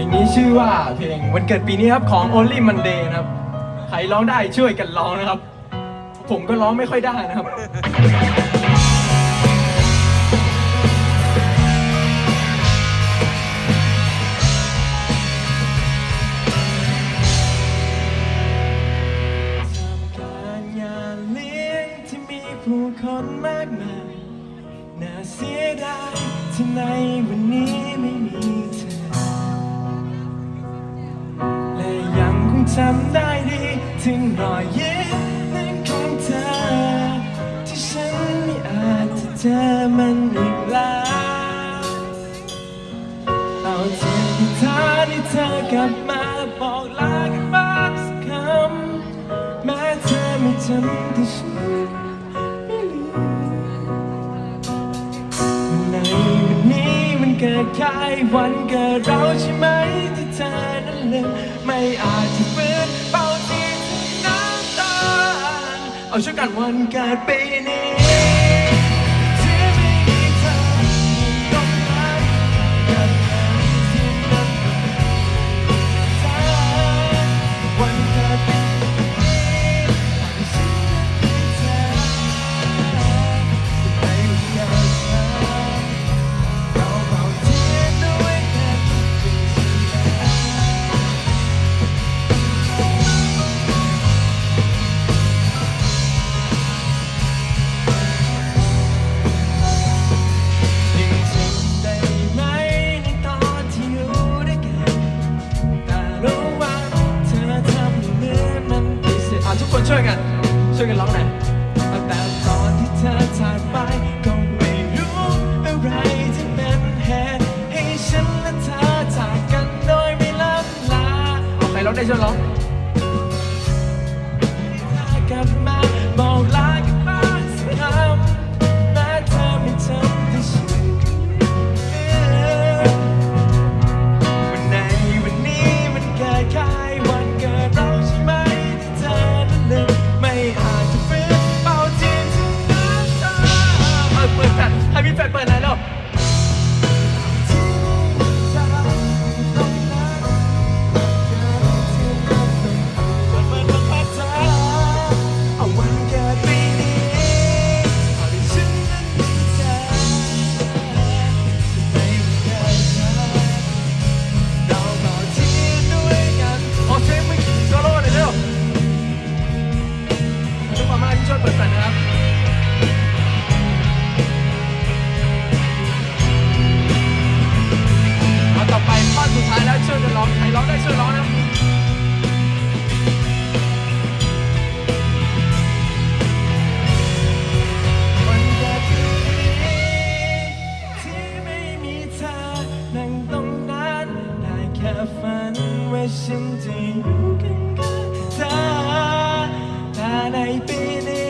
ลงนี้ชื่อว่าเพลงวันเกิดปีนี้ครับของ Only Monday นะครับ ใครร้องได้ช่วยกันร้องนะครับ ผมก็ร้องไม่ค่อยได้นะครับ การงานเลี้ยงที่มีผู้คนมากมาย น่าเสียดายที่ในวันนี้ไม่มีเธอ จำได้ดีถึงรอยยิ้มนั้นของเธอ ที่ฉันไม่อาจจะเจอมันอีกแล้วเอาเทียนที่เธอที่เธอกลับมาบอกลา เกิดใครวันเกิดเราใช่ไหมที่เธอนั้นลืมไม่อาจจะฟื้นเป้าที่น้ำตา เอาช่วยกันวันเกิดปีนี้ ช่วยกัน ช่วยกันร้องหน่อยแต่ตอนที่เธอจากไปก็ไม่รู้อะไรที่เป็นเหตุให้ฉันและเธอจากกันโดยไม่ลับลาเอาใครร้องได้ช่วยร้องกลับมาบอกลา ช่วยร้องนะวันเกิดปีนี้ที่ไม่มีเธอนั่งตรงนั้นได้แค่ฝันว่าฉันจะอยู่กันกับเธอแต่ในปีนี้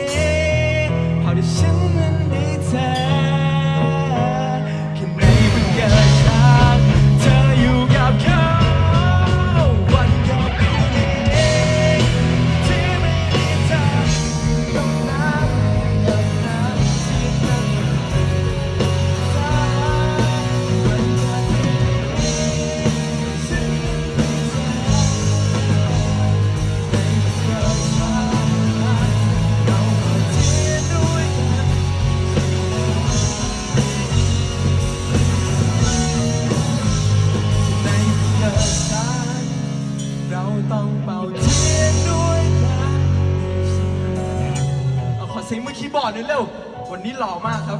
สียงมือคีย์บอร์ดหน่อยเร็ว วันนี้หล่อมากครับ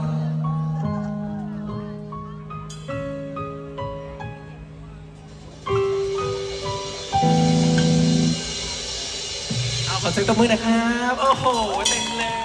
เอาขอเสียงตบมือหนะครับ โอ้โห เต็มเลย